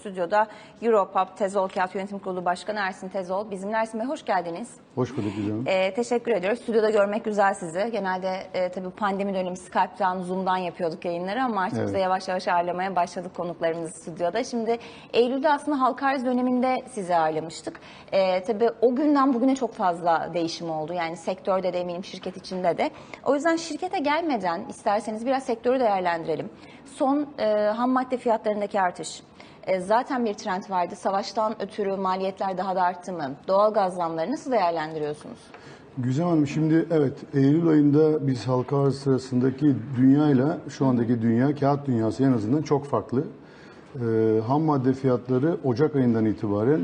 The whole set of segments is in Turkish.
Stüdyoda Europop Tezol Kağıt Yönetim Kurulu Başkanı Ersin Tezol. Bizimle Ersin Bey hoş geldiniz. Hoş bulduk Hanım. Ee, teşekkür ediyoruz. Stüdyoda görmek güzel sizi. Genelde e, tabii pandemi dönemi Skype'tan, Zoom'dan yapıyorduk yayınları ama artık Evet. biz de yavaş yavaş ağırlamaya başladık konuklarımızı stüdyoda. Şimdi Eylül'de aslında halka arz döneminde sizi ağırlamıştık. Ee, tabii o günden bugüne çok fazla değişim oldu. Yani sektörde de eminim şirket içinde de. O yüzden şirkete gelmeden isterseniz biraz sektörü değerlendirelim. Son e, ham madde fiyatlarındaki artış, e, Zaten bir trend vardı. Savaştan ötürü maliyetler daha da arttı mı? Doğal gaz zamları nasıl değerlendiriyorsunuz? Güzem Hanım şimdi evet Eylül ayında biz halka arz sırasındaki dünyayla şu andaki dünya, kağıt dünyası en azından çok farklı. Ee, ham madde fiyatları Ocak ayından itibaren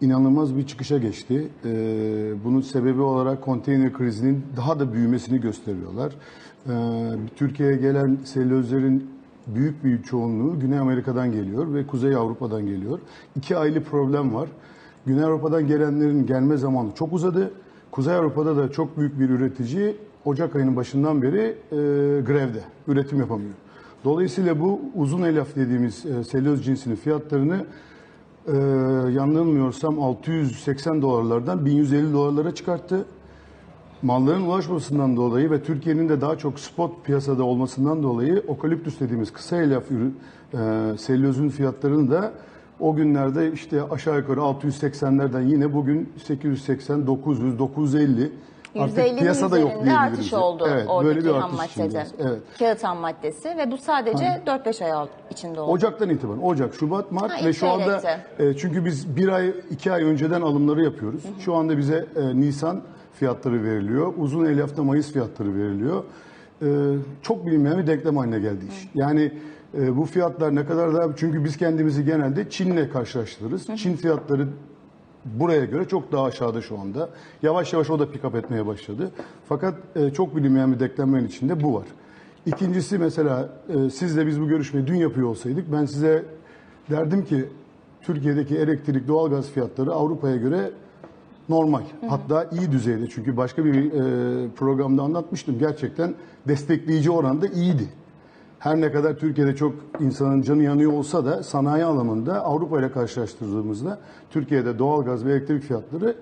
inanılmaz bir çıkışa geçti. Ee, bunun sebebi olarak konteyner krizinin daha da büyümesini gösteriyorlar. Ee, Türkiye'ye gelen selülozlerin büyük bir çoğunluğu Güney Amerika'dan geliyor ve Kuzey Avrupa'dan geliyor. İki ayrı problem var. Güney Avrupa'dan gelenlerin gelme zamanı çok uzadı. Kuzey Avrupa'da da çok büyük bir üretici Ocak ayının başından beri e, grevde, üretim yapamıyor. Dolayısıyla bu uzun elaf dediğimiz e, selüloz cinsinin fiyatlarını e, yanılmıyorsam 680 dolarlardan 1150 dolarlara çıkarttı. Malların ulaşmasından dolayı ve Türkiye'nin de daha çok spot piyasada olmasından dolayı okaliptüs dediğimiz kısa elyaf ürün, e, selülozun fiyatlarını da o günlerde işte aşağı yukarı 680'lerden yine bugün 880, 900, 950 artık %50'nin piyasada yok diyebiliriz. artış oldu evet, oradaki böyle bir ham maddede. Evet. Kağıt ham maddesi ve bu sadece 4-5 ay içinde oldu. Ocaktan itibaren, Ocak, Şubat, Mart Ha, ve şu anda e, çünkü biz bir ay, iki ay önceden alımları yapıyoruz. Şu anda bize e, Nisan fiyatları veriliyor, uzun elyafta Mayıs fiyatları veriliyor. E, çok bilinmeyen bir denklem haline geldi iş. Yani e, bu fiyatlar ne kadar daha, çünkü biz kendimizi genelde Çin'le karşılaştırırız. Çin fiyatları buraya göre çok daha aşağıda şu anda. Yavaş yavaş o da pick up etmeye başladı. Fakat e, çok bilinmeyen bir denklemin içinde bu var. İkincisi mesela e, sizle biz bu görüşmeyi dün yapıyor olsaydık ben size derdim ki Türkiye'deki elektrik, doğalgaz fiyatları Avrupa'ya göre normal. Hatta iyi düzeyde. Çünkü başka bir e, programda anlatmıştım. Gerçekten destekleyici oranda iyiydi. Her ne kadar Türkiye'de çok insanın canı yanıyor olsa da sanayi alanında Avrupa ile karşılaştırdığımızda Türkiye'de doğalgaz ve elektrik fiyatları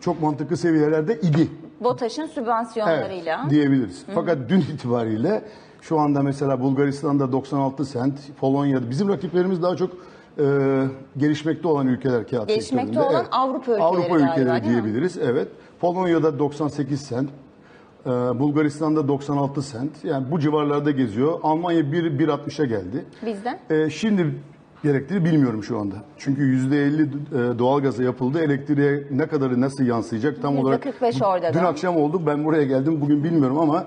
çok mantıklı seviyelerde idi. BOTAŞ'ın Evet, sübvansiyonlarıyla. diyebiliriz. Fakat dün itibariyle şu anda mesela Bulgaristan'da 96 sent, Polonya'da bizim rakiplerimiz daha çok e, gelişmekte olan ülkeler kağıt Gelişmekte sektöründe. olan Avrupa ülkeleri Avrupa galiba, ülkeleri değil mi? diyebiliriz. Evet. Polonya'da 98 sent, e, Bulgaristan'da 96 sent. Yani bu civarlarda geziyor. Almanya 1 1.60'a geldi. Bizde. E, şimdi gerektiğini bilmiyorum şu anda. Çünkü %50 e, doğalgaza yapıldı. Elektriğe ne kadarı nasıl yansıyacak tam olarak. %45 orada Dün da. akşam oldu. Ben buraya geldim. Bugün bilmiyorum ama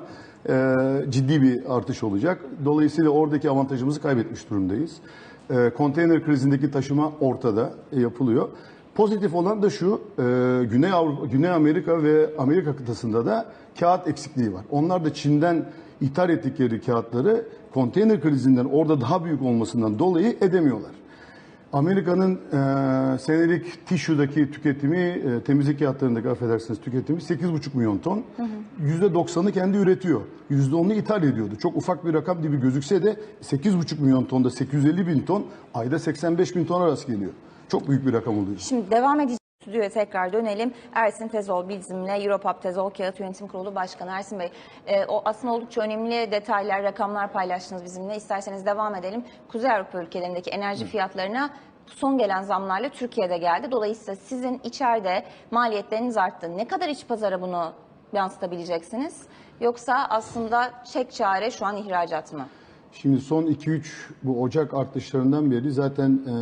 e, ciddi bir artış olacak. Dolayısıyla oradaki avantajımızı kaybetmiş durumdayız. E, konteyner krizindeki taşıma ortada e, yapılıyor. Pozitif olan da şu, e, Güney Avrupa, Güney Amerika ve Amerika kıtasında da kağıt eksikliği var. Onlar da Çin'den ithal ettikleri kağıtları konteyner krizinden orada daha büyük olmasından dolayı edemiyorlar. Amerika'nın e, senelik tişudaki tüketimi, e, temizlik kağıtlarındaki affedersiniz tüketimi 8,5 milyon ton. %90'ı kendi üretiyor. %10'unu ithal ediyordu. Çok ufak bir rakam gibi gözükse de 8,5 milyon tonda 850 bin ton, ayda 85 bin tona rast geliyor. Çok büyük bir rakam oluyor. Şimdi devam edeceğiz. Stüdyoya tekrar dönelim. Ersin Tezol bizimle Europop Tezol Kağıt Yönetim Kurulu Başkanı Ersin Bey. e, o aslında oldukça önemli detaylar, rakamlar paylaştınız bizimle. İsterseniz devam edelim. Kuzey Avrupa ülkelerindeki enerji fiyatlarına son gelen zamlarla Türkiye'de geldi. Dolayısıyla sizin içeride maliyetleriniz arttı. Ne kadar iç pazara bunu yansıtabileceksiniz? Yoksa aslında çek çare şu an ihracat mı? Şimdi son 2-3 bu Ocak artışlarından beri zaten e,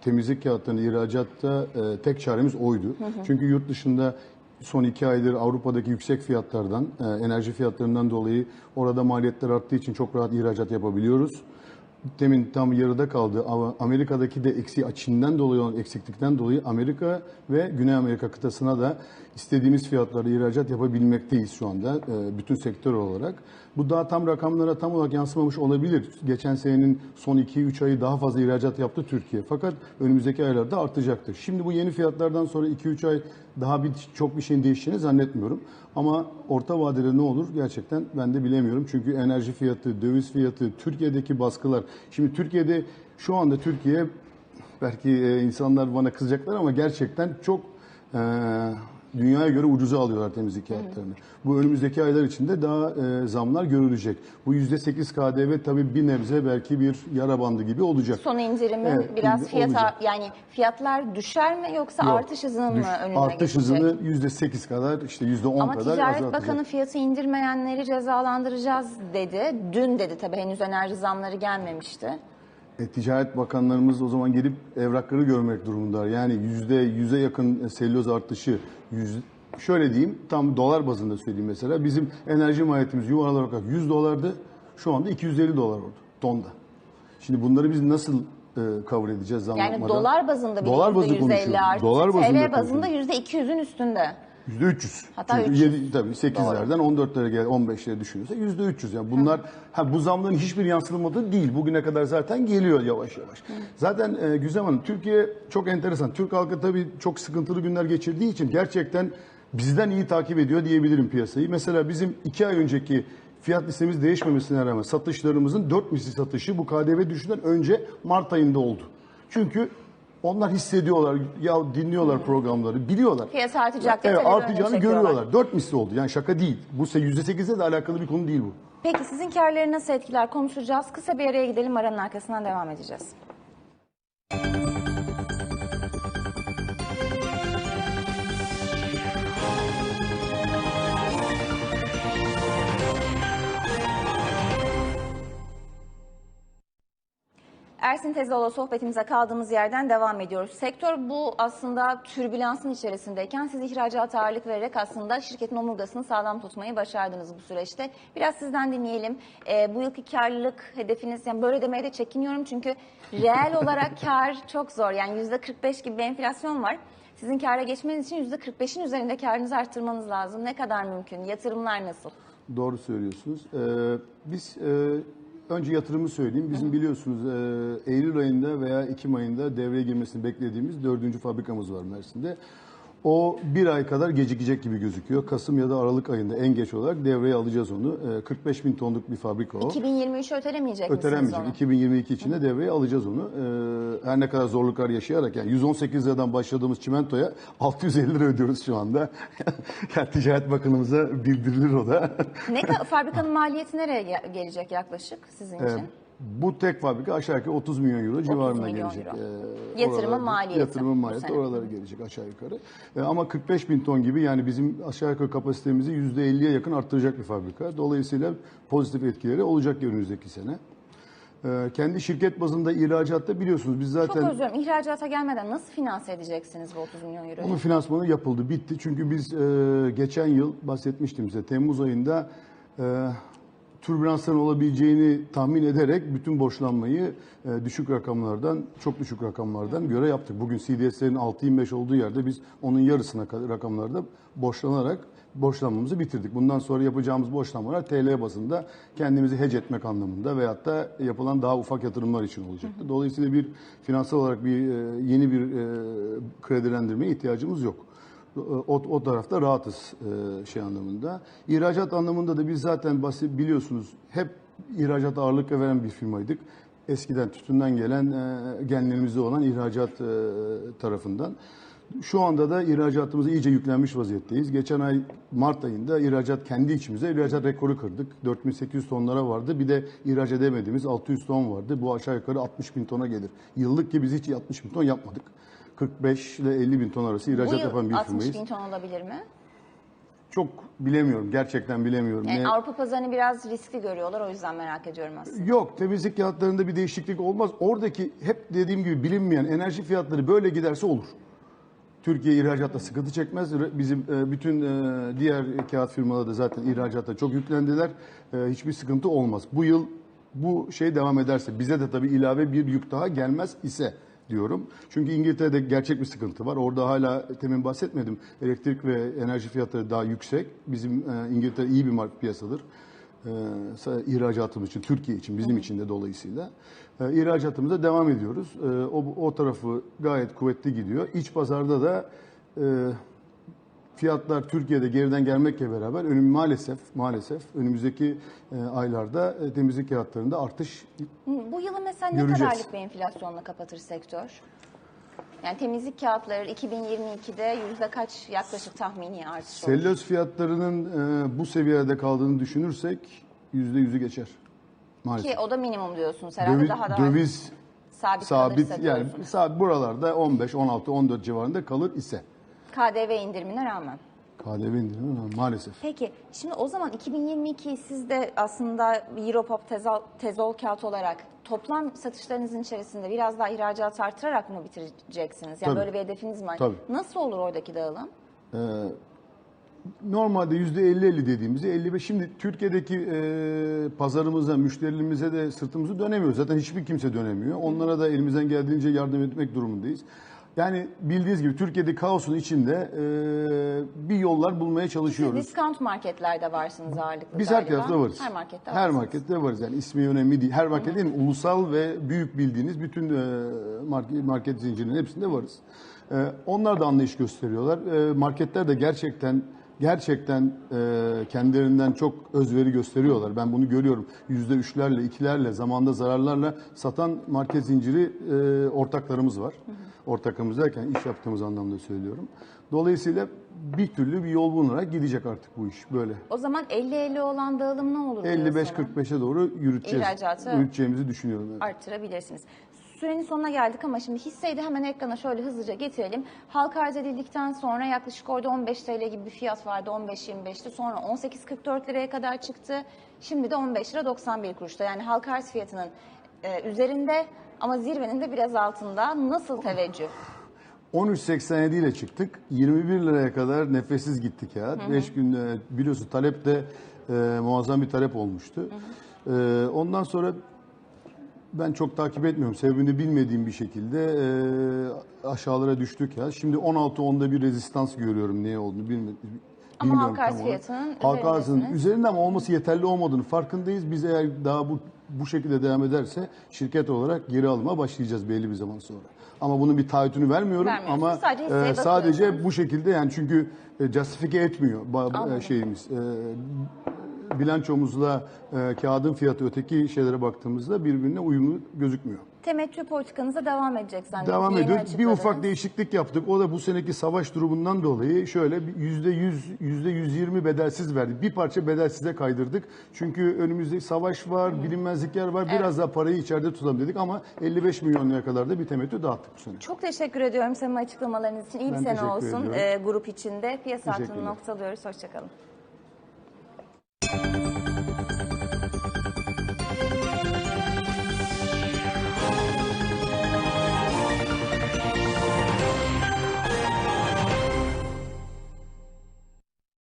temizlik kağıtlarının ihracatta e, tek çaremiz oydu. Çünkü yurt dışında son iki aydır Avrupa'daki yüksek fiyatlardan, e, enerji fiyatlarından dolayı orada maliyetler arttığı için çok rahat ihracat yapabiliyoruz. Demin tam yarıda kaldı Amerika'daki de eksi Çin'den dolayı olan eksiklikten dolayı Amerika ve Güney Amerika kıtasına da istediğimiz fiyatlarda ihracat yapabilmekteyiz şu anda e, bütün sektör olarak. Bu daha tam rakamlara tam olarak yansımamış olabilir. Geçen senenin son 2-3 ayı daha fazla ihracat yaptı Türkiye. Fakat önümüzdeki aylarda artacaktır. Şimdi bu yeni fiyatlardan sonra 2-3 ay daha bir çok bir şeyin değişeceğini zannetmiyorum. Ama orta vadede ne olur gerçekten ben de bilemiyorum. Çünkü enerji fiyatı, döviz fiyatı, Türkiye'deki baskılar. Şimdi Türkiye'de Şu anda Türkiye belki e, insanlar bana kızacaklar ama gerçekten çok e, dünyaya göre ucuza alıyorlar temizlik kağıtlarını. Bu önümüzdeki aylar içinde daha e, zamlar görülecek. Bu %8 KDV tabii bir nebze belki bir yara bandı gibi olacak. Son indirimin Evet, biraz fiyat olacak. yani fiyatlar düşer mi yoksa Yok, artış hızının düş- mı önüne Artış geçecek? hızını %8 kadar işte %10 Ama kadar Ticaret azaltacak. Bakanı fiyatı indirmeyenleri cezalandıracağız dedi. Dün dedi tabii henüz enerji zamları gelmemişti. E, Ticaret Bakanlarımız o zaman gelip evrakları görmek durumundalar. Yani yüzde yüze yakın selüloz artışı, yüz, şöyle diyeyim tam dolar bazında söyleyeyim mesela. Bizim enerji maliyetimiz yuvarlak olarak 100 dolardı. Şu anda 250 dolar oldu tonda. Şimdi bunları biz nasıl e, cover edeceğiz Yani zamlanmadan? dolar bazında bir Dolar bazı %150 konuşuyorum. Dolar bazında TL bazında konuşuyorum. %200'ün üstünde. Yüzde 300. Hatta Çünkü 300. yedi- tabii 8'lerden 14'lere gel 15'lere düşünürse yüzde 300. Yani bunlar ha bu zamların hiçbir yansımadığı değil. Bugüne kadar zaten geliyor yavaş yavaş. Zaten e, Güzem Hanım Türkiye çok enteresan. Türk halkı tabii çok sıkıntılı günler geçirdiği için gerçekten bizden iyi takip ediyor diyebilirim piyasayı. Mesela bizim iki ay önceki fiyat listemiz değişmemesine rağmen satışlarımızın 4 misli satışı bu KDV düşüşünden önce Mart ayında oldu. Çünkü onlar hissediyorlar, ya dinliyorlar programları, biliyorlar. Fiyat artacak diye Evet, artacağını çekiyorlar. görüyorlar. 4 misli oldu. Yani şaka değil. Bu ise %8'e de alakalı bir konu değil bu. Peki sizin karları nasıl etkiler konuşacağız. Kısa bir araya gidelim aranın arkasından devam edeceğiz. Ersin Tezoğlu sohbetimize kaldığımız yerden devam ediyoruz. Sektör bu aslında türbülansın içerisindeyken siz ihracata ağırlık vererek aslında şirketin omurgasını sağlam tutmayı başardınız bu süreçte. Biraz sizden dinleyelim. Ee, bu yılki karlılık hedefiniz, yani böyle demeye de çekiniyorum çünkü reel olarak kar çok zor. Yani %45 gibi bir enflasyon var. Sizin kâra geçmeniz için %45'in üzerinde karınızı arttırmanız lazım. Ne kadar mümkün? Yatırımlar nasıl? Doğru söylüyorsunuz. Ee, biz e, önce yatırımı söyleyeyim. Bizim biliyorsunuz e, Eylül ayında veya Ekim ayında devreye girmesini beklediğimiz dördüncü fabrikamız var Mersin'de. O bir ay kadar gecikecek gibi gözüküyor. Kasım ya da Aralık ayında en geç olarak devreye alacağız onu. Ee, 45 bin tonluk bir fabrika o. 2023'ü ötelemeyecek misiniz Ötelenmeyecek. onu? 2022 içinde devreye alacağız onu. Ee, her ne kadar zorluklar yaşayarak yani 118 liradan başladığımız çimentoya 650 lira ödüyoruz şu anda. yani Ticaret Bakanımıza bildirilir o da. Ne ka- fabrikanın maliyeti nereye ge- gelecek yaklaşık sizin için? Ee, bu tek fabrika aşağı yukarı 30 milyon euro civarına milyon gelecek. euro. Ee, Yatırımın maliyeti Yatırımın maliyeti oralara gelecek aşağı yukarı. Ee, ama 45 bin ton gibi yani bizim aşağı yukarı kapasitemizi %50'ye yakın arttıracak bir fabrika. Dolayısıyla pozitif etkileri olacak önümüzdeki sene. Ee, kendi şirket bazında ihracatta biliyorsunuz biz Çok zaten özür dilerim. İhracata gelmeden nasıl finanse edeceksiniz bu 30 milyon euroyu? Onun finansmanı yapıldı, bitti. Çünkü biz e, geçen yıl bahsetmiştim size Temmuz ayında e, türbülansların olabileceğini tahmin ederek bütün borçlanmayı e, düşük rakamlardan, çok düşük rakamlardan göre yaptık. Bugün CDS'lerin 6.25 olduğu yerde biz onun yarısına kadar rakamlarda borçlanarak borçlanmamızı bitirdik. Bundan sonra yapacağımız borçlanmalar TL bazında kendimizi hedge etmek anlamında veyahut da yapılan daha ufak yatırımlar için olacaktı. Dolayısıyla bir finansal olarak bir e, yeni bir e, kredilendirmeye ihtiyacımız yok. O, o tarafta rahatız e, şey anlamında. İhracat anlamında da biz zaten basit biliyorsunuz hep ihracat ağırlık veren bir firmaydık. Eskiden tütünden gelen e, genlerimizde olan ihracat e, tarafından. Şu anda da ihracatımıza iyice yüklenmiş vaziyetteyiz. Geçen ay Mart ayında ihracat kendi içimize ihracat rekoru kırdık. 4800 tonlara vardı. Bir de ihraç edemediğimiz 600 ton vardı. Bu aşağı yukarı 60 bin tona gelir. Yıllık ki biz hiç 60 bin ton yapmadık. 45 ile 50 bin ton arası bu ihracat yıl yapan bir 60 firmayız. bin ton olabilir mi? Çok bilemiyorum. Gerçekten bilemiyorum. Yani Ne- Avrupa pazarını biraz riskli görüyorlar o yüzden merak ediyorum aslında. Yok temizlik fiyatlarında bir değişiklik olmaz. Oradaki hep dediğim gibi bilinmeyen enerji fiyatları böyle giderse olur. Türkiye ihracatta sıkıntı çekmez. Re- Bizim e, bütün e, diğer kağıt firmaları da zaten ihracatta çok yüklendiler. E, Hiçbir sıkıntı olmaz. Bu yıl bu şey devam ederse bize de tabii ilave bir yük daha gelmez ise diyorum. Çünkü İngiltere'de gerçek bir sıkıntı var. Orada hala temin bahsetmedim. Elektrik ve enerji fiyatları daha yüksek. Bizim e, İngiltere iyi bir mark piyasadır e, ihracatımız için, Türkiye için, bizim için de dolayısıyla. E, ihracatımıza devam ediyoruz. E, o, o tarafı gayet kuvvetli gidiyor. İç pazarda da e, fiyatlar Türkiye'de geriden gelmekle beraber önüm maalesef maalesef önümüzdeki e, aylarda e, temizlik kağıtlarında artış Bu yılı mesela ne Göreceğiz. kadarlık bir enflasyonla kapatır sektör? Yani temizlik kağıtları 2022'de yüzde kaç yaklaşık tahmini artış olur? Selüloz fiyatlarının e, bu seviyede kaldığını düşünürsek yüzde yüzü geçer. Maalesef. Ki o da minimum diyorsunuz. Herhalde Döviz, daha da döviz sabit, sabit kalırsa yani diyorsunuz. sabit buralarda 15, 16, 14 civarında kalır ise KDV indirimine rağmen. KDV indirimi ama maalesef. Peki şimdi o zaman 2022'yi siz de aslında Europop tezol, tezol kağıt olarak toplam satışlarınızın içerisinde biraz daha ihracat artırarak mı bitireceksiniz? Yani Tabii. böyle bir hedefiniz mi var? Tabii. Nasıl olur oradaki dağılım? Ee, normalde yüzde 50-50 dediğimizde 55 şimdi Türkiye'deki e, pazarımıza, müşterilerimize de sırtımızı dönemiyoruz. Zaten hiçbir kimse dönemiyor. Onlara da elimizden geldiğince yardım etmek durumundayız. Yani bildiğiniz gibi Türkiye'de kaosun içinde e, bir yollar bulmaya Siz çalışıyoruz. discount marketlerde varsınız ağırlıklı Biz her galiba. tarafta varız. Her markette Her varsınız. markette varız. Yani ismi önemli değil. Her market değil mi? Ulusal ve büyük bildiğiniz bütün e, market, market zincirinin hepsinde varız. E, onlar da anlayış gösteriyorlar. E, marketler de gerçekten gerçekten e, kendilerinden çok özveri gösteriyorlar. Ben bunu görüyorum. Yüzde üçlerle, ikilerle, zamanda zararlarla satan market zinciri e, ortaklarımız var. Ortaklarımız derken iş yaptığımız anlamda söylüyorum. Dolayısıyla bir türlü bir yol bulunarak gidecek artık bu iş böyle. O zaman 50-50 olan dağılım ne olur? bundan sonra? 55-45'e doğru yürüteceğiz. İhracatı- Yürüteceğimizi düşünüyorum. evet. arttırabilirsiniz. Sürenin sonuna geldik ama şimdi hisseyi de hemen ekrana şöyle hızlıca getirelim. Halka arz edildikten sonra yaklaşık orada 15 TL gibi bir fiyat vardı 15-25'ti. Sonra 18-44 liraya kadar çıktı. Şimdi de 15 lira 91 kuruşta. Yani halka arz fiyatının e, üzerinde ama zirvenin de biraz altında. Nasıl teveccüh? 13.87 ile çıktık. 21 liraya kadar nefessiz gittik ya. 5 gün e, biliyorsun talep de e, muazzam bir talep olmuştu. E, ondan sonra ben çok takip etmiyorum. Sebebini bilmediğim bir şekilde e, aşağılara düştük ya. Şimdi 16-10'da bir rezistans görüyorum. Niye olduğunu bilmiyorum. Ama halka arz fiyatının Halka arzın üzerindesiniz. üzerinde ama olması yeterli olmadığını farkındayız. Biz eğer daha bu bu şekilde devam ederse şirket olarak geri alıma başlayacağız belli bir zaman sonra. Ama bunun bir taahhütünü vermiyorum ama Sadece e, sadece bu şekilde yani çünkü e, justifike etmiyor ba- şeyimiz. E, bilançomuzla e, kağıdın fiyatı öteki şeylere baktığımızda birbirine uyumlu gözükmüyor. Temettü politikanıza devam edecek zannediyorum. Devam Yeni ediyoruz. Bir açıkladınız. ufak değişiklik yaptık. O da bu seneki savaş durumundan dolayı şöyle bir yüzde yüz, yüzde yüz yirmi bedelsiz verdik. Bir parça bedelsize kaydırdık. Çünkü önümüzde savaş var, bilinmezlikler var. Biraz daha parayı içeride tutalım dedik ama 55 milyon liraya kadar da bir temettü dağıttık bu sene. Çok teşekkür ediyorum samimi açıklamalarınız için. İyi bir Ben sene teşekkür olsun ediyorum. e, grup içinde. Piyasa Teşekkürler. noktalıyoruz. Hoşçakalın.